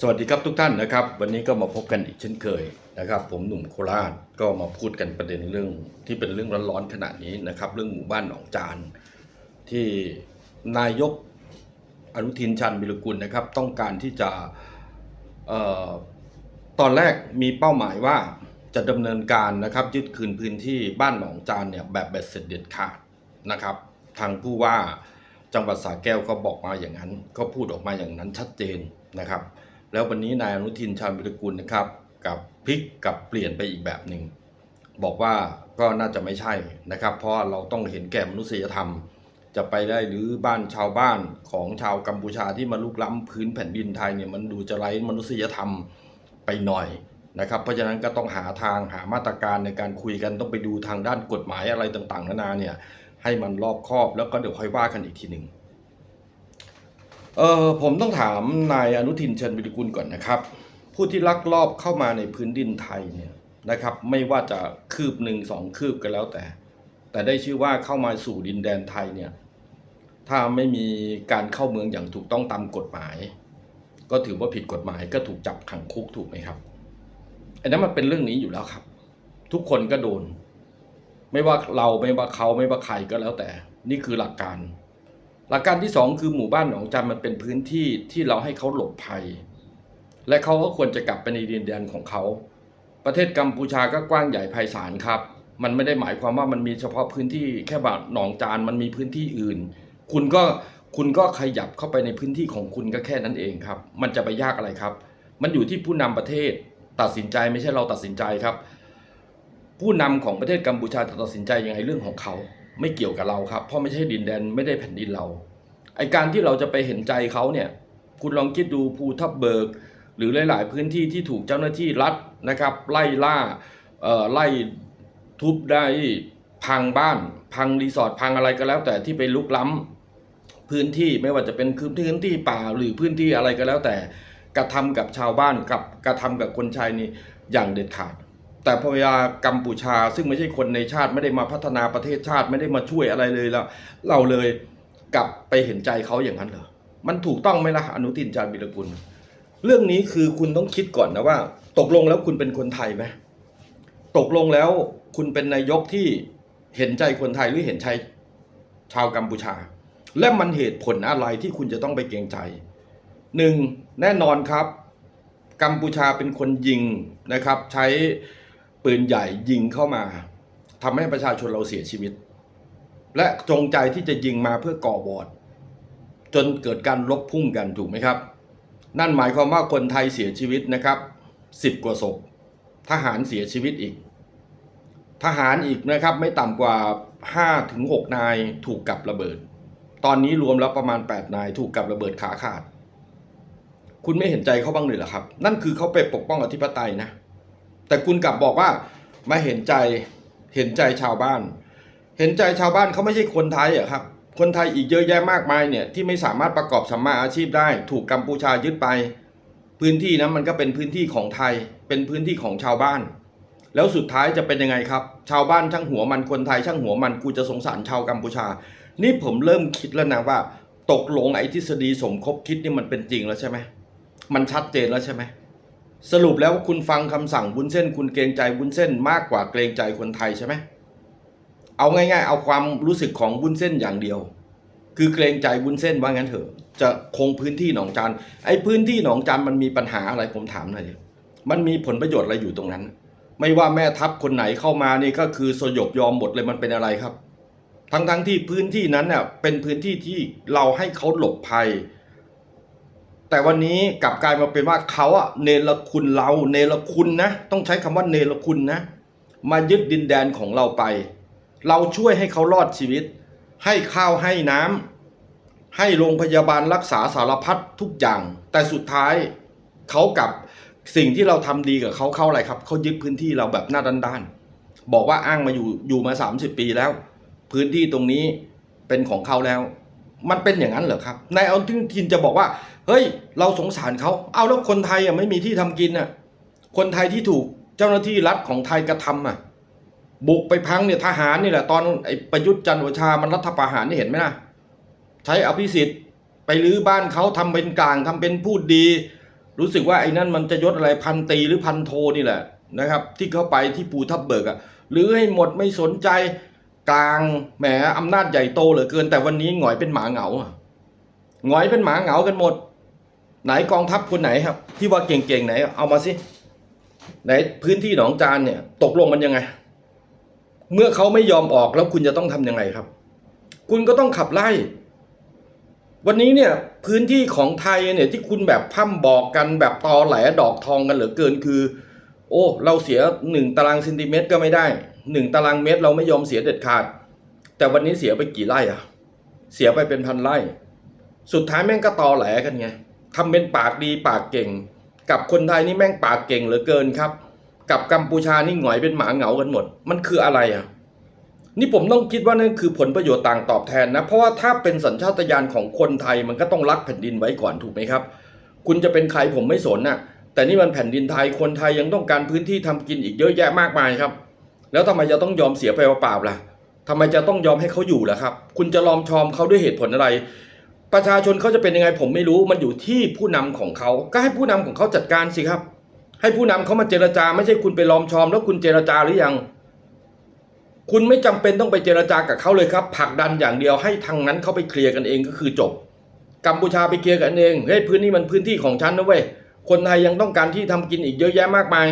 สวัสดีครับทุกท่านนะครับ วันนี้ก็มาพบกันอีกเช่นเคยนะครับ ผมหนุ่มโคราชก็มาพูดกันประเด็นเรื่องที่เป็นเรื่องร้อนๆขณะนี้นะครับ เรื่องหมู่บ้านหนองจานที่นายกอนุทินชันวิรกุลนะครับ ต้องการที่จะเอ่อตอนแรกมีเป้าหมายว่าจะดำเนินการนะครับยึดคืนพื้นที่บ้านหนองจานเนี่ยแบบเบ็ดเสร็จเด็ดขาดนะครับ ทางผู้ว่าจังหวัดสระแก้วก็บอกมาอย่างนั้น ก็พูดออกมาอย่างนั้นชัดเจนนะครับ แล้ววันนี้นายอนุทินชาญวิรกุลนะครับกับพลิกกับเปลี่ยนไปอีกแบบหนึ่งบอกว่าก็น่าจะไม่ใช่นะครับ เพราะเราต้องเห็นแก่มนุษยธรรม จะไปได้หรือบ้านชาวบ้านของชาวกัมพูชาที่มาลุกล้ำพื้นแผ่นดินไทยเนี่ยมันดูจะไร้มนุษยธรรมไปหน่อยนะครับ เพราะฉะนั้นก็ต้องหาทางหามาตรการในการคุยกันต้องไปดูทางด้านกฎหมายอะไรต่างๆ นานาเนี่ยให้มันรอบคอบแล้วก็เดี๋ยวค่อยว่ากันอีกทีหนึ่ง เออผมต้องถามนายอนุทินเชิญวิริกุลก่อนนะครับ ผู้ที่ลักลอบเข้ามาในพื้นดินไทยเนี่ยนะครับ ไม่ว่าจะคืบหนึ่งสองคืบก็แล้วแต่ แต่ได้ชื่อว่าเข้ามาสู่ดินแดนไทยเนี่ยถ้าไม่มีการเข้าเมืองอย่างถูกต้องตามกฎหมาย ก็ถือว่าผิดกฎหมายก็ถูกจับขังคุกถูกไหมครับอันนั้นมันเป็นเรื่องนี้อยู่แล้วครับ ทุกคนก็โดน ไม่ว่าเราไม่ว่าเขาไม่ว่าใครก็แล้วแต่ นี่คือหลักการ หลักการที่สองคือหมู่บ้านหนองจันมันเป็นพื้นที่ที่เราให้เขาหลบภัย และเขาก็ควรจะกลับไปในดินแดนของเขา ประเทศกัมพูชาก็กว้างใหญ่ไพศาลครับ มันไม่ได้หมายความว่ามันมีเฉพาะพื้นที่แค่บาดหนองจานมันมีพื้นที่อื่น คุณก็คุณก็ขยับเข้าไปในพื้นที่ของคุณก็แค่นั้นเองครับ มันจะไปยากอะไรครับ มันอยู่ที่ผู้นำประเทศตัดสินใจไม่ใช่เราตัดสินใจครับ ผู้นำของประเทศกัมพูชาจะตัดสินใจยังไงเรื่องของเขา ไม่เกี่ยวกับเราครับ เพราะไม่ใช่ดินแดนไม่ได้แผ่นดินเรา ไอการที่เราจะไปเห็นใจเขาเนี่ย คุณลองคิดดูภูทับเบิก หรือหลาย ๆ พื้นที่ที่ถูกเจ้าหน้าที่รัฐนะครับ ไล่ล่าเอ่อไล่ทุบได้พังบ้าน พังรีสอร์ทพังอะไรก็แล้ว แต่ที่ไปลุกล้ำพื้นที่ไม่ว่าจะเป็นพื้นที่ป่าหรือพื้นที่อะไรก็แล้วแต่กระทำกับชาวบ้านกับกระทำกับคนชายนี่อย่างเด็ดขาด แต่พอเวลากัมพูชา ซึ่งไม่ใช่คนในชาติไม่ได้มาพัฒนาประเทศชาติไม่ได้มาช่วยอะไรเลยแล้วเราเลยกลับไปเห็นใจเขาอย่างนั้นเหรอมันถูกต้องไหมล่ะอนุทินชาญวิรกุล เรื่องนี้คือคุณต้องคิดก่อนนะว่า ตกลงแล้วคุณเป็นคนไทยไหมตกลงแล้วคุณเป็นนายกที่เห็นใจคนไทยหรือเห็นใจชาวกัมพูชา และมันเหตุผลอะไรที่คุณจะต้องไปเกรงใจหนึ่งแน่นอนครับ กัมพูชาเป็นคนยิงนะครับ ใช้ ปืนใหญ่ยิงเข้ามาทำให้ประชาชนเราเสียชีวิต และจงใจที่จะยิงมาเพื่อก่อวอร์ดจนเกิดการลบพุ่งกันถูกไหมครับ นั่นหมายความว่าคนไทยเสียชีวิตนะครับสิบกว่าศพทหารเสียชีวิตอีก ทหารอีกนะครับไม่ต่ำกว่า5ถึง6นายถูกกับระเบิด ตอนนี้รวมแล้วประมาณ 8 นายถูกกับระเบิดขาขาด คุณไม่เห็นใจเขาบ้างเลยเหรอครับ นั่นคือเขาไปปกป้องอธิปไตยนะ แต่คุณกลับบอกว่ามาเห็นใจเห็นใจชาวบ้าน เห็นใจชาวบ้านเขาไม่ใช่คนไทยอะครับ คนไทยอีกเยอะแยะมากมายเนี่ยที่ไม่สามารถประกอบสัมมาอาชีพได้ ถูกกัมพูชายึดไป พื้นที่นั้นมันก็เป็นพื้นที่ของไทย เป็นพื้นที่ของชาวบ้าน แล้วสุดท้ายจะเป็นยังไงครับ ชาวบ้านช่างหัวมันคนไทยช่างหัวมันกูจะสงสารชาวกัมพูชา นี่ผมเริ่มคิดแล้วนะว่า ตกลงไอ้ทฤษฎีสมคบคิดนี่มันเป็นจริงแล้วใช่ไหมมันชัดเจนแล้วใช่ไหม สรุปแล้วคุณฟังคำสั่งบุญเส้น คุณเกรงใจบุญเส้นมากกว่าเกรงใจคนไทยใช่ไหมเอาง่าย ๆ เอาความรู้สึกของบุญเส้นอย่างเดียว คือเกรงใจบุญเส้นว่างั้นเถอะ จะคงพื้นที่หนองจานไอ้พื้นที่หนองจานมันมีปัญหาอะไรผมถามหน่อยมันมีผลประโยชน์อะไรอยู่ตรงนั้น ไม่ว่าแม่ทัพคนไหนเข้ามานี่ก็คือสยบยอมหมดเลยมันเป็นอะไรครับ ทั้งๆทที่พื้นที่นั้นเนี่ยเป็นพื้นที่ที่เราให้เขาหลบภัย แต่วันนี้กลับกลายมาเป็นว่าเขาอะเนรคุณเราเนรคุณนะ ต้องใช้คำว่าเนรคุณนะ มายึดดินแดนของเราไป เราช่วยให้เขารอดชีวิต ให้ข้าวให้น้ำให้โรงพยาบาลรักษาสารพัดทุกอย่าง แต่สุดท้ายเขากับสิ่งที่เราทำดีกับเขาเข้าอะไรครับเขายึดพื้นที่เราแบบหน้าด้านๆบอกว่าอ้างมาอยู่อยู่มา 30 ปีแล้ว พื้นที่ตรงนี้เป็นของเขาแล้ว มันเป็นอย่างนั้นเหรอครับนายเอาทึงทินจะบอกว่า เฮ้ย เราสงสารเขาเอาแล้วคนไทยอะไม่มีที่ทำกินอะ คนไทยที่ถูกเจ้าหน้าที่รัฐของไทยกระทำอะ บุกไปพังเนี่ยทหารนี่แหละ ตอนไอ้ประยุทธ์จันทร์โอชามันรัฐประหารนี่เห็นไหมนะใช้อภิสิทธิ์ไปรื้อบ้านเขาทำเป็นกลางทำเป็นพูดดี รู้สึกว่าไอ้นั่นมันจะยศอะไรพันตีหรือพันโทนี่แหละนะครับ ที่เข้าไปที่ภูทับเบิกอะหรือให้หมดไม่สนใจกลางแหมอำนาจใหญ่โตเหลือเกิน แต่วันนี้หงอยเป็นหมาเหงาหงอยเป็นหมาเหงากันหมด ไหนกองทัพคนไหนครับ ที่ว่าเก่งๆไหน เอามาสิไหนพื้นที่หนองจานเนี่ย ตกลงมันยังไง เมื่อเขาไม่ยอมออกแล้วคุณจะต้องทำยังไงครับ คุณก็ต้องขับไล่ วันนี้เนี่ยพื้นที่ของไทยเนี่ยที่คุณแบบพร่ำบอกกันแบบตอแหลดอกทองกันเหลือเกินคือ โอ้ เราเสียหนึ่งตารางเซนติเมตรก็ไม่ได้หนึ่งตารางเมตรเราไม่ยอมเสียเด็ดขาด แต่วันนี้เสียไปกี่ไร่อะเสียไปเป็นพันไร่ สุดท้ายแม่งก็ตอแหลกันไง ทำเป็นปากดีปากเก่ง กับคนไทยนี่แม่งปากเก่งเหลือเกินครับ กับกัมพูชานี่หงอยเป็นหมาเหงากันหมด มันคืออะไรอะนี่ผมต้องคิดว่านั่นคือผลประโยชน์ต่างตอบแทนนะ เพราะว่าถ้าเป็นสัญชาตญาณของคนไทยมันก็ต้องรักแผ่นดินไว้ก่อนถูกไหมครับ คุณจะเป็นใครผมไม่สนน่ะ แต่นี่มันแผ่นดินไทยคนไทยยังต้องการพื้นที่ทำกินอีกเยอะแยะมากมายครับ แล้วทำไมจะต้องยอมเสียไปเปล่าๆล่ะทำไมจะต้องยอมให้เขาอยู่ล่ะครับ คุณจะลอมชอมเขาด้วยเหตุผลอะไร ประชาชนเขาจะเป็นยังไงผมไม่รู้มันอยู่ที่ผู้นำของเขาก็ให้ผู้นำของเขาจัดการสิครับ ให้ผู้นำเขามาเจรจา ไม่ใช่คุณไปล้อมชอม แล้วคุณเจรจาหรือยัง คุณไม่จำเป็นต้องไปเจรจากับเขาเลยครับผลักดันอย่างเดียวให้ทางนั้นเขาไปเคลียร์กันเองก็คือจบกัมพูชาไปเคลียร์กันเองเฮ้ยพื้นที่มันพื้นที่ของฉันนะเว้ยคนไทยยังต้องการที่ทำกินอีกเยอะแยะมากมาย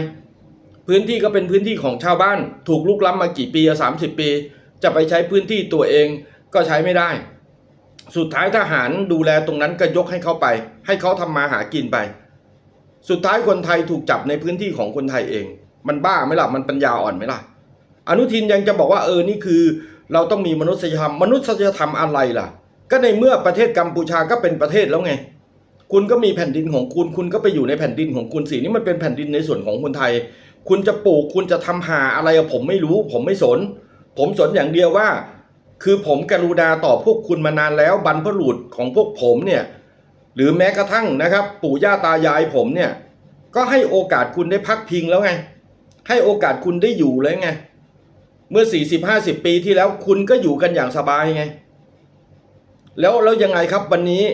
พื้นที่ก็เป็นพื้นที่ของชาวบ้าน ถูกลุกล้ำมากี่ปีสามสิบปี จะไปใช้พื้นที่ตัวเองก็ใช้ไม่ได้ สุดท้ายทหารดูแลตรงนั้นก็ยกให้เขาไป ให้เขาทำมาหากินไป สุดท้ายคนไทยถูกจับในพื้นที่ของคนไทยเอง มันบ้าไหมล่ะมันปัญญาอ่อนไหมล่ะ อนุทินยังจะบอกว่าเออนี่คือ เราต้องมีมนุษยธรรม มนุษยธรรมอะไรล่ะ ก็ในเมื่อประเทศกัมพูชาก็เป็นประเทศแล้วไง คุณก็มีแผ่นดินของคุณ คุณก็ไปอยู่ในแผ่นดินของคุณสินี่มันเป็นแผ่นดินในส่วนของคนไทย คุณจะปลูกคุณจะทำหาอะไรผมไม่รู้ ผมไม่สน ผมสนอย่างเดียวว่า คือผมกรุณาต่อพวกคุณมานานแล้วบรรพบุรุษของพวกผมเนี่ยหรือแม้กระทั่งนะครับ ปู่ย่าตายายผมเนี่ย ก็ให้โอกาสคุณได้พักพิงแล้วไง ให้โอกาสคุณได้อยู่เลยไง เมื่อ 40 50 ปีที่แล้วคุณก็อยู่กันอย่างสบายไง แล้วแล้วยังไงครับวันนี้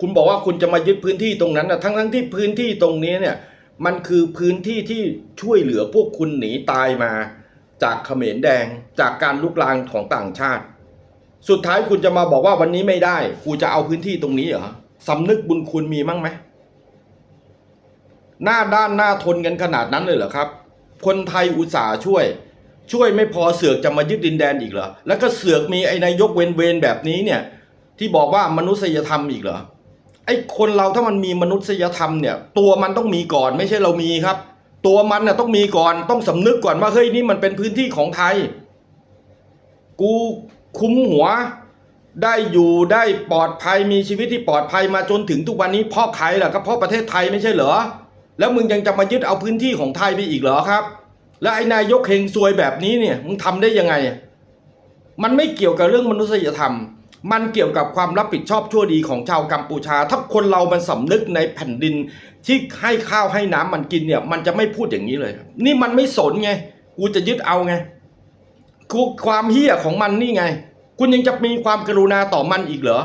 คุณบอกว่าคุณจะมายึดพื้นที่ตรงนั้นนะทั้งทั้งที่พื้นที่ตรงนี้เนี่ย มันคือพื้นที่ที่ช่วยเหลือพวกคุณหนีตายมา จากเขมรแดงจากการลุกลามของต่างชาติ สุดท้ายคุณจะมาบอกว่าวันนี้ไม่ได้ กูจะเอาพื้นที่ตรงนี้เหรอสำนึกบุญคุณมีมั้งไหมหน้าด้านหน้าทนกันขนาดนั้นเลยเหรอครับ คนไทยอุตส่าห์ช่วย ช่วยไม่พอเสือกจะมายึดดินแดนอีกเหรอ แล้วก็เสือกมีไอ้นายกเวนเวนๆแบบนี้เนี่ย ที่บอกว่ามนุษยธรรมอีกเหรอไอ้คนเราถ้ามันมีมนุษยธรรมเนี่ย ตัวมันต้องมีก่อนไม่ใช่เรามีครับ ตัวมันน่ะต้องมีก่อนต้องสำนึกก่อนว่าเฮ้ยนี่มันเป็นพื้นที่ของไทย กูคุ้มหัว ได้อยู่ได้ปลอดภัยมีชีวิตที่ปลอดภัยมาจนถึงทุกวันนี้เพราะใครล่ะก็เพราะประเทศไทยไม่ใช่เหรอ แล้วมึงยังจะมายึดเอาพื้นที่ของไทยไปอีกเหรอครับ แล้วไอ้นายกเฮงซวยแบบนี้เนี่ยมึงทำได้ยังไง มันไม่เกี่ยวกับเรื่องมนุษยธรรม มันเกี่ยวกับความรับผิดชอบชั่วดีของชาวกัมพูชา ถ้าคนเรามันสำนึกในแผ่นดิน ที่ให้ข้าวให้น้ำมันกินเนี่ย มันจะไม่พูดอย่างนี้เลย นี่มันไม่สนไง กูจะยึดเอาไงกูความเฮี้ยของมันนี่ไง คุณยังจะมีความกรุณาต่อมันอีกเหรอ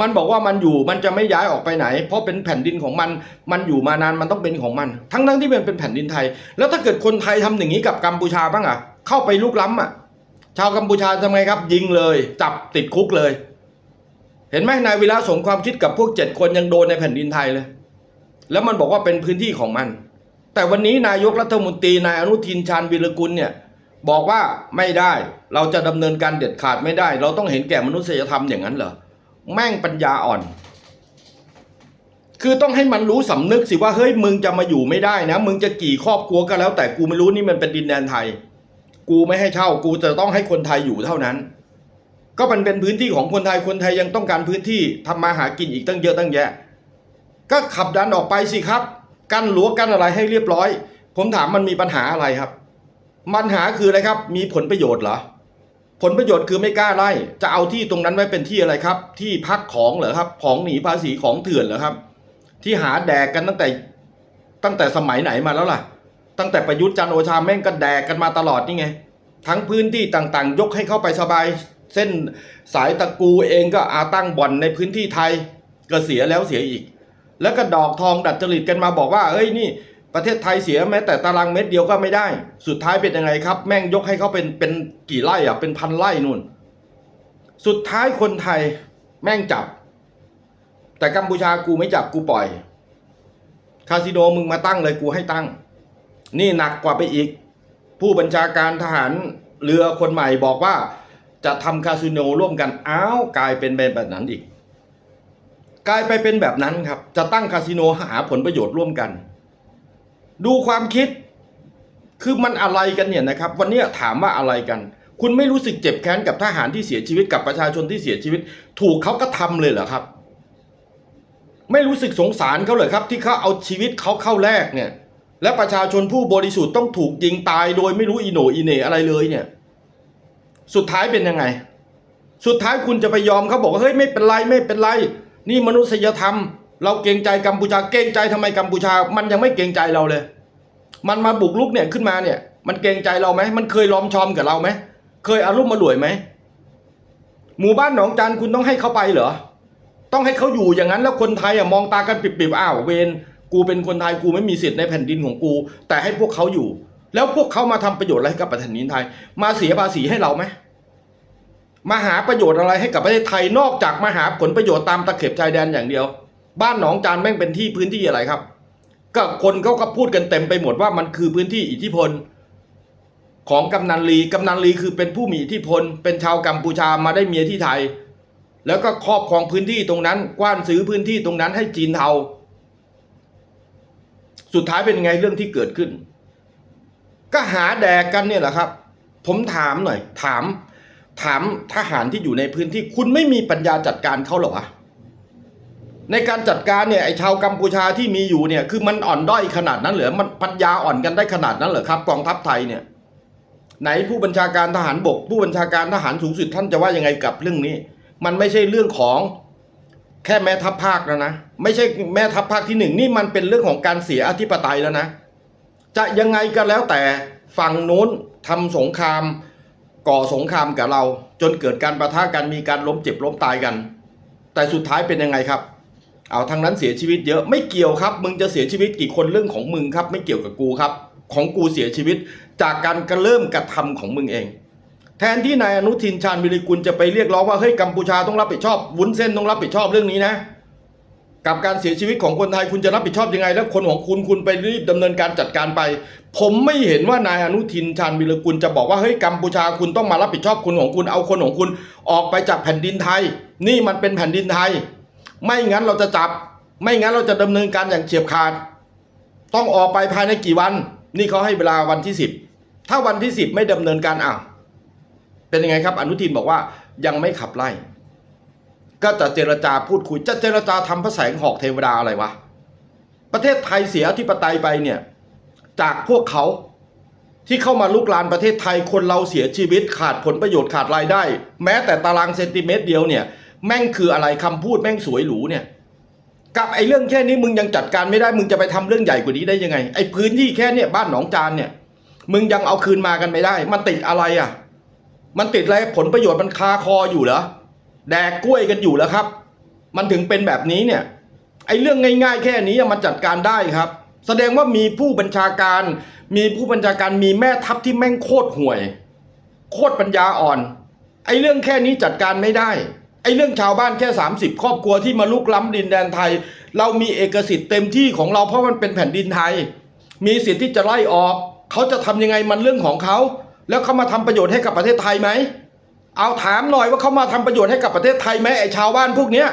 มันบอกว่ามันอยู่มันจะไม่ย้ายออกไปไหน เพราะเป็นแผ่นดินของมัน มันอยู่มานานมันต้องเป็นของมัน ทั้งทั้งๆที่มันเป็นแผ่นดินไทย แล้วถ้าเกิดคนไทยทำอย่างนี้กับกัมพูชาบ้างอะเข้าไปลุกล้ำอะชาวกัมพูชาทำไงครับ ยิงเลย จับติดคุกเลย เห็นไหมนายวิระสมความคิดกับพวกเจ็ดคนยังโดนในแผ่นดินไทยเลย แล้วมันบอกว่าเป็นพื้นที่ของมัน แต่วันนี้นายกรัฐมนตรีนายอนุทินชาญวิรกุลเนี่ยบอกว่าไม่ได้เราจะดำเนินการเด็ดขาดไม่ได้ เราต้องเห็นแก่มนุษยธรรมอย่างนั้นเหรอแม่งปัญญาอ่อน คือต้องให้มันรู้สำนึกสิว่าเฮ้ยมึงจะมาอยู่ไม่ได้นะ มึงจะกี่ครอบครัวก็แล้วแต่กูไม่รู้นี่มันเป็นดินแดนไทย กูไม่ให้เช่ากูจะต้องให้คนไทยอยู่เท่านั้น ก็มันเป็นพื้นที่ของคนไทยคนไทยยังต้องการพื้นที่ทำมาหากินอีกตั้งเยอะตั้งแยะ ก็ขับดันออกไปสิครับ กั้นรั้วกั้นอะไรให้เรียบร้อย ผมถามมันมีปัญหาอะไรครับปัญหาคืออะไรครับ มีผลประโยชน์เหรอผลประโยชน์คือไม่กล้าไล่จะเอาที่ตรงนั้นไว้เป็นที่อะไรครับ ที่พักของเหรอครับ ของหนีภาษีของเถื่อนเหรอครับ ที่หาแดกกันตั้งแต่ตั้งแต่สมัยไหนมาแล้วล่ะ ตั้งแต่ประยุทธ์จันโอชาแม่งก็แดกกันมาตลอดนี่ไง ทั้งพื้นที่ต่างๆ ยกให้เข้าไปสบาย เส้นสายตะกูเองก็อาตั้งบ่อนในพื้นที่ไทยก็เสียแล้วเสียอีก แล้วก็ดอกทองดัดจริตกันมาบอกว่าเอ้ยนี่ ประเทศไทยเสียแม้แต่ตารางเม็ดเดียวก็ไม่ได้ สุดท้ายเป็นยังไงครับ แม่งยกให้เขาเป็นเป็นกี่ไร่อะเป็นพันไร่นู่น สุดท้ายคนไทยแม่งจับ แต่กัมพูชากูไม่จับกูปล่อย คาสิโนมึงมาตั้งเลยกูให้ตั้ง นี่หนักกว่าไปอีก ผู้บัญชาการทหารเรือคนใหม่บอกว่า จะทำคาสิโนร่วมกันอ้าวกลายเป็นแบบนั้นอีก กลายไปเป็นแบบนั้นครับ จะตั้งคาสิโนหาผลประโยชน์ร่วมกัน ดูความคิดคือมันอะไรกันเนี่ยนะครับ วันนี้ถามว่าอะไรกัน คุณไม่รู้สึกเจ็บแค้นกับทหารที่เสียชีวิตกับประชาชนที่เสียชีวิต ถูกเขาก็ทำเลยเหรอครับ ไม่รู้สึกสงสารเขาเลยครับ ที่เขาเอาชีวิตเขาเข้าแลกเนี่ย และประชาชนผู้บริสุทธิ์ต้องถูกยิงตายโดยไม่รู้อีโหนอีเหนอะไรเลยเนี่ย สุดท้ายเป็นยังไง สุดท้ายคุณจะไปยอมเขาบอกว่าเฮ้ยไม่เป็นไรไม่เป็นไร นี่มนุษยธรรม เราเกรงใจกัมพูชาเกรงใจทำไมกัมพูชา มันยังไม่เกรงใจเราเลย มันมาบุกลุกเนี่ยขึ้นมาเนี่ย มันเกรงใจเราไหมมันเคยล้อมชอมกับเราไหมเคยอารุ่มมาหลวยไหมหมู่บ้านหนองจานคุณต้องให้เขาไปเหรอต้องให้เขาอยู่อย่างนั้นแล้วคนไทยอะมองตากันปิบๆอ้าวเวรกูเป็นคนไทยกูไม่มีสิทธิ์ในแผ่นดินของกู แต่ให้พวกเขาอยู่ แล้วพวกเขามาทำประโยชน์อะไรให้กับแผ่นดินไทย มาเสียภาษีให้เราไหมมาหาประโยชน์อะไรให้กับประเทศไทยนอกจากมาหาผลประโยชน์ตามตะเข็บชายแดนอย่างเดียว บ้านหนองจานแม่งเป็นที่พื้นที่อะไรครับ ก็คนเขาก็พูดกันเต็มไปหมดว่ามันคือพื้นที่อิทธิพล ของกำนันลีกำนันลีคือเป็นผู้มีอิทธิพล เป็นชาวกัมพูชามาได้เมียที่ไทย แล้วก็ครอบครองพื้นที่ตรงนั้น กว้านซื้อพื้นที่ตรงนั้นให้จีนเทาสุดท้ายเป็นไงเรื่องที่เกิดขึ้น ก็หาแดกกันเนี่ยแหละครับ ผมถามหน่อย ถาม ถามทหารที่อยู่ในพื้นที่ คุณไม่มีปัญญาจัดการเขาเหรอวะในการจัดการเนี่ยไอ้ชาวกัมพูชาที่มีอยู่เนี่ยคือมันอ่อนด้อยขนาดนั้นเหรอมันปัญญาอ่อนกันได้ขนาดนั้นเหรอครับกองทัพไทยเนี่ย ไหนผู้บัญชาการทหารบก ผู้บัญชาการทหารสูงสุดท่านจะว่ายังไงกับเรื่องนี้ มันไม่ใช่เรื่องของแค่แม่ทัพภาคแล้วนะ ไม่ใช่แม่ทัพภาคที่หนึ่งนี่มันเป็นเรื่องของการเสียอธิปไตยแล้วนะ จะยังไงก็แล้วแต่ฝั่งนู้นทำสงคราม ก่อสงครามกับเรา จนเกิดการประทะกันมีการล้มเจ็บล้มตายกัน แต่สุดท้ายเป็นยังไงครับ เอาทางนั้นเสียชีวิตเยอะไม่เกี่ยวครับ มึงจะเสียชีวิตกี่คนเรื่องของมึงครับ ไม่เกี่ยวกับกูครับ ของกูเสียชีวิตจากการกระเริ่มกระทำของมึงเอง แทนที่นายอนุทินชาญวิริกุลจะไปเรียกร้องว่าเฮ้ยกัมพูชาต้องรับผิดชอบ วุ้นเส้นต้องรับผิดชอบเรื่องนี้นะ กับการเสียชีวิตของคนไทยคุณจะรับผิดชอบยังไง แล้วคนของคุณคุณไปรีบดำเนินการจัดการไป ผมไม่เห็นว่านายอนุทินชาญวิรกุลจะบอกว่าเฮ้ยกัมพูชาคุณต้องมารับผิดชอบคนของคุณเอาคนของคุณออกไปจากแผ่นดินไทย นี่มันเป็นแผ่นดินไทย ไม่งั้นเราจะจับ ไม่งั้นเราจะดำเนินการอย่างเฉียบขาด ต้องออกไปภายในกี่วัน นี่เขาให้เวลาวันที่สิบถ้าวันที่สิบไม่ดำเนินการอ้าวเป็นยังไงครับ อนุทินบอกว่ายังไม่ขับไล่ ก็จะเจรจาพูดคุย จะเจรจาทำพระแสงหอกเทวดาอะไรวะ ประเทศไทยเสียอธิปไตยไปเนี่ย จากพวกเขาที่เข้ามาลุกลานประเทศไทยคนเราเสียชีวิตขาดผลประโยชน์ขาดรายได้ แม้แต่ตารางเซนติเมตรเดียวเนี่ย แม่งคืออะไรคำพูดแม่งสวยหรูเนี่ย กับไอ้เรื่องแค่นี้มึงยังจัดการไม่ได้มึงจะไปทำเรื่องใหญ่กว่านี้ได้ยังไง ไอ้พื้นที่แค่เนี่ยบ้านหนองจานเนี่ย มึงยังเอาคืนมากันไม่ได้ มันติดอะไรอะ มันติดอะไรผลประโยชน์มันคาคออยู่เหรอ แดกกล้วยกันอยู่แล้วครับ มันถึงเป็นแบบนี้เนี่ยไอ้เรื่องง่ายๆ แค่นี้มันจัดการได้ครับ แสดงว่ามีผู้บัญชาการ มีผู้บัญชาการมีแม่ทัพที่แม่งโคตรห่วย โคตรปัญญาอ่อน ไอ้เรื่องแค่นี้จัดการไม่ได้ ไอ้เรื่องชาวบ้านแค่ 30 ครอบครัวที่มาลุกล้ำดินแดนไทย เรามีเอกสิทธิ์เต็มที่ของเราเพราะมันเป็นแผ่นดินไทย มีสิทธิ์ที่จะไล่ออก เขาจะทำยังไงมันเรื่องของเขา แล้วเขามาทำประโยชน์ให้กับประเทศไทยไหม เอาถามหน่อยว่าเขามาทำประโยชน์ให้กับประเทศไทยไหมไอ้ชาวบ้านพวกเนี้ย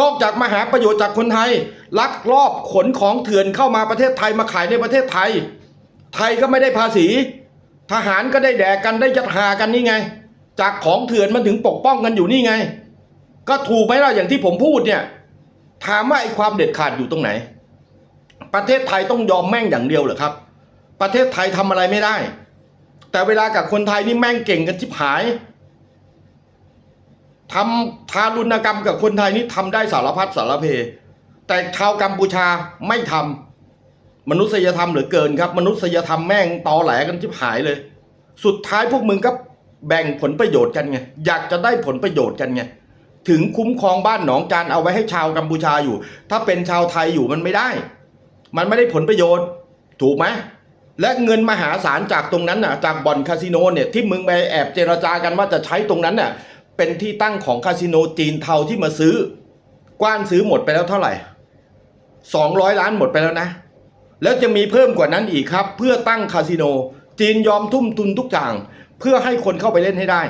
นอกจากมาหาประโยชน์จากคนไทย ลักลอบขนของเถื่อนเข้ามาประเทศไทยมาขายในประเทศไทย ไทยก็ไม่ได้ภาษี ทหารก็ได้แดกกันได้ยัดหากันนี่ไง จากของเถื่อนมันถึงปกป้องกันอยู่นี่ไง ก็ถูกไหมล่ะอย่างที่ผมพูดเนี่ยถามว่าไอ้ความเด็ดขาดอยู่ตรงไหน ประเทศไทยต้องยอมแม่งอย่างเดียวเหรอครับ ประเทศไทยทำอะไรไม่ได้ แต่เวลากับคนไทยนี่แม่งเก่งกันชิบหาย ทำทารุณกรรมกับคนไทยนี่ทำได้สารพัดสารเพ แต่ชาวกัมพูชาไม่ทำมนุษยธรรมเหลือเกินครับ มนุษยธรรมแม่งตอแหลกันชิบหายเลย สุดท้ายพวกมึงก็แบ่งผลประโยชน์กันไงอยากจะได้ผลประโยชน์กันไงถึงคุ้มครองบ้านหนองจานเอาไว้ให้ชาวกัมพูชาอยู่ ถ้าเป็นชาวไทยอยู่มันไม่ได้ มันไม่ได้ผลประโยชน์ ถูกไหมและเงินมหาศาลจากตรงนั้นน่ะ จากบ่อนคาสิโนเนี่ยที่มึงไปแอบเจรจากันว่าจะใช้ตรงนั้นน่ะ เป็นที่ตั้งของคาสิโนจีนเทาที่มาซื้อ กว้านซื้อหมดไปแล้วเท่าไหร่สองร้อยล้านหมดไปแล้วนะ แล้วจะมีเพิ่มกว่านั้นอีกครับ เพื่อตั้งคาสิโนจีนยอมทุ่มทุนทุกอย่าง เพื่อให้คนเข้าไปเล่นให้ได้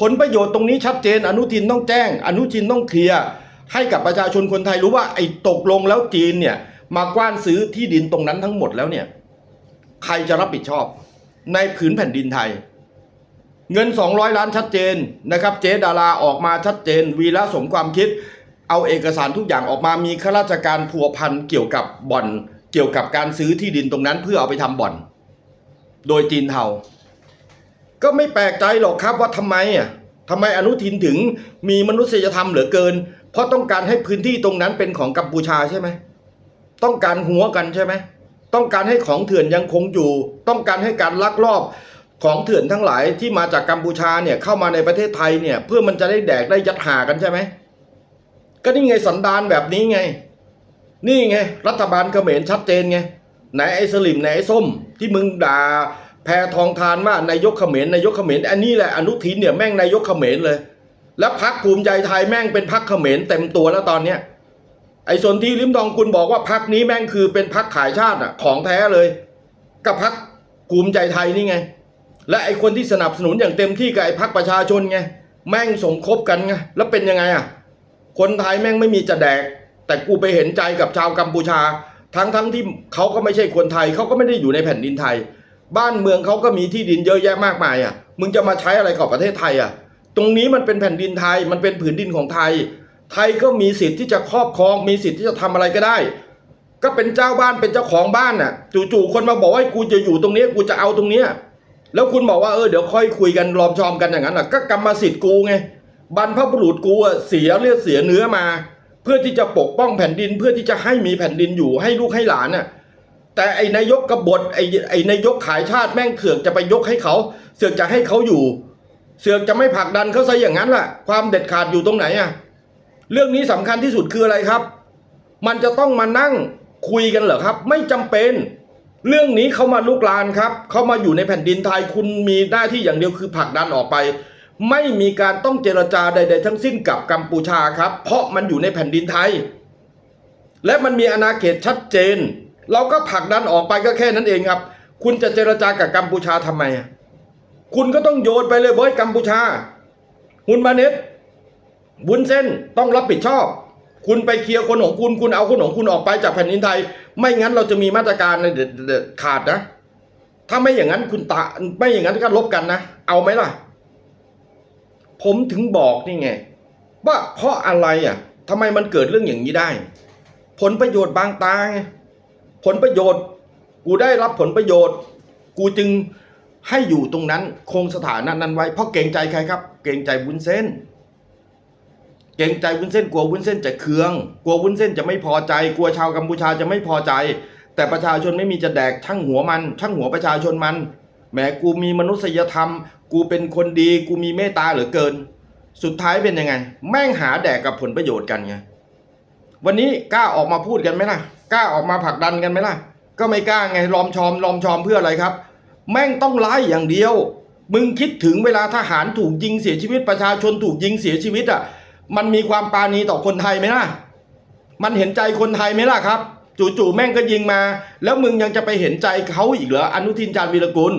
ผลประโยชน์ตรงนี้ชัดเจน อนุทินต้องแจ้ง อนุทินต้องเคลียร์ให้กับประชาชนคนไทยรู้ว่าไอ้ตกลงแล้วจีนเนี่ยมากว้านซื้อที่ดินตรงนั้นทั้งหมดแล้วเนี่ย ใครจะรับผิดชอบในผืนแผ่นดินไทย เงิน 200 ล้านชัดเจนนะครับ เจดาราออกมาชัดเจน วีระสมความคิด เอาเอกสารทุกอย่างออกมามีข้าราชการผัวพันเกี่ยวกับบ่อน เกี่ยวกับการซื้อที่ดินตรงนั้นเพื่อเอาไปทำบ่อน โดยจีนเทาก็ไม่แปลกใจหรอกครับว่าทำไมอะทำไมอนุทินถึงมีมนุษยธรรมเหลือเกิน เพราะต้องการให้พื้นที่ตรงนั้นเป็นของกัมพูชาใช่ไหมต้องการหัวกันใช่ไหมต้องการให้ของเถื่อนยังคงอยู่ ต้องการให้การลักลอบ ของเถื่อนทั้งหลายที่มาจากกัมพูชาเนี่ยเข้ามาในประเทศไทยเนี่ย เพื่อมันจะได้แดกได้ยัดหากันใช่ไหมก็นี่ไงสันดานแบบนี้ไง นี่ไง รัฐบาลเขมรชัดเจนไงไหนไอ้สลิมไหนไอ้ส้ม ที่มึงด่าแพทองทานว่านายกเขมรนายกเขมรอันนี้แหละอนุทินเนี่ยแม่งนายกเขมรเลย แล้วพักภูมิใจไทยแม่งเป็นพักเขมรเต็มตัวแล้วตอนเนี้ยไอ้ส่วนที่ลิมทองกุลบอกว่าพักนี้แม่งคือเป็นพักขายชาติอะของแท้เลย กับพักภูมิใจไทยนี่ไง และไอ้คนที่สนับสนุนอย่างเต็มที่กับไอ้พักประชาชนไงแม่งสมคบกันไงแล้วเป็นยังไงอะคนไทยแม่งไม่มีจะแดก แต่กูไปเห็นใจกับชาวกัมพูชา ทั้งทั้งที่เขาก็ไม่ใช่คนไทยเขาก็ไม่ได้อยู่ในแผ่นดินไทย บ้านเมืองเขาก็มีที่ดินเยอะแยะมากมายอะมึงจะมาใช้อะไรกับประเทศไทยอะตรงนี้มันเป็นแผ่นดินไทยมันเป็นผืนดินของไทย ไทยก็มีสิทธิ์ที่จะครอบครองมีสิทธิ์ที่จะทำอะไรก็ได้ ก็เป็นเจ้าบ้านเป็นเจ้าของบ้านน่ะจู่ๆคนมาบอกว่ากูจะอยู่ตรงนี้กูจะเอาตรงเนี้ย แล้วคุณบอกว่าเออเดี๋ยวค่อยคุยกันรอมชอมกันอย่างนั้นน่ะก็กรรมสิทธิ์กูไงบรรพบุรุษกูอะเสียเลือดเสียเนื้อมา เพื่อที่จะปกป้องแผ่นดิน เพื่อที่จะให้มีแผ่นดินอยู่ให้ลูกให้หลานน่ะแต่ไอ้นายกกบฏไอ้ไอ้นายกขายชาติแม่งเสือกจะไปยกให้เขา เสือกจะให้เขาอยู่ เสือกจะไม่ผลักดันเขาซะอย่างนั้นล่ะ ความเด็ดขาดอยู่ตรงไหนอะเรื่องนี้สำคัญที่สุดคืออะไรครับ มันจะต้องมานั่งคุยกันเหรอครับ ไม่จำเป็น เรื่องนี้เขามาลุกลานครับเขามาอยู่ในแผ่นดินไทยคุณมีหน้าที่อย่างเดียวคือผลักดันออกไป ไม่มีการต้องเจรจาใด ๆ ทั้งสิ้นกับกัมพูชาครับ เพราะมันอยู่ในแผ่นดินไทย และมันมีอาณาเขตชัดเจน เราก็ผลักดันออกไปก็แค่นั้นเองครับ คุณจะเจรจากับกัมพูชาทำไมคุณก็ต้องโยนไปเลยเว้ยกัมพูชาหุนมาเน็ตบุญเส้นต้องรับผิดชอบ คุณไปเคลียร์คนของคุณคุณเอาคนของคุณออกไปจากแผ่นดินไทย ไม่งั้นเราจะมีมาตรการเด็ดเด็ดขาดนะ ถ้าไม่อย่างนั้นคุณตาไม่อย่างนั้นก็ลบกันนะ เอาไหมล่ะ ผมถึงบอกนี่ไง ว่าเพราะอะไรอะทำไมมันเกิดเรื่องอย่างนี้ได้ ผลประโยชน์บางตาไงผลประโยชน์ กูได้รับผลประโยชน์ กูจึงให้อยู่ตรงนั้นคงสถานะนั้นไว้เพราะเกรงใจใครครับ เกรงใจวุ้นเส้น เกรงใจวุ้นเส้นกลัววุ้นเส้นจะเคือง กลัววุ้นเส้นจะไม่พอใจ กลัวชาวกัมพูชาจะไม่พอใจ แต่ประชาชนไม่มีจะแดกช่างหัวมัน ช่างหัวประชาชนมันแหมกูมีมนุษยธรรม กูเป็นคนดี กูมีเมตตาเหลือเกิน สุดท้ายเป็นยังไง แม่งหาแดกกับผลประโยชน์กันไงวันนี้กล้าออกมาพูดกันไหมล่ะกล้าออกมาผลักดันกันไหมล่ะ ก็ไม่กล้าไงลอมชอมลอมชอมเพื่ออะไรครับ แม่งต้องไล่อย่างเดียว มึงคิดถึงเวลาทหารถูกยิงเสียชีวิตประชาชนถูกยิงเสียชีวิตอะ มันมีความปาณีต่อคนไทยไหมล่ะ มันเห็นใจคนไทยไหมล่ะครับ จู่ๆแม่งก็ยิงมา แล้วมึงยังจะไปเห็นใจเขาอีกเหรออนุทินจารวีรกุล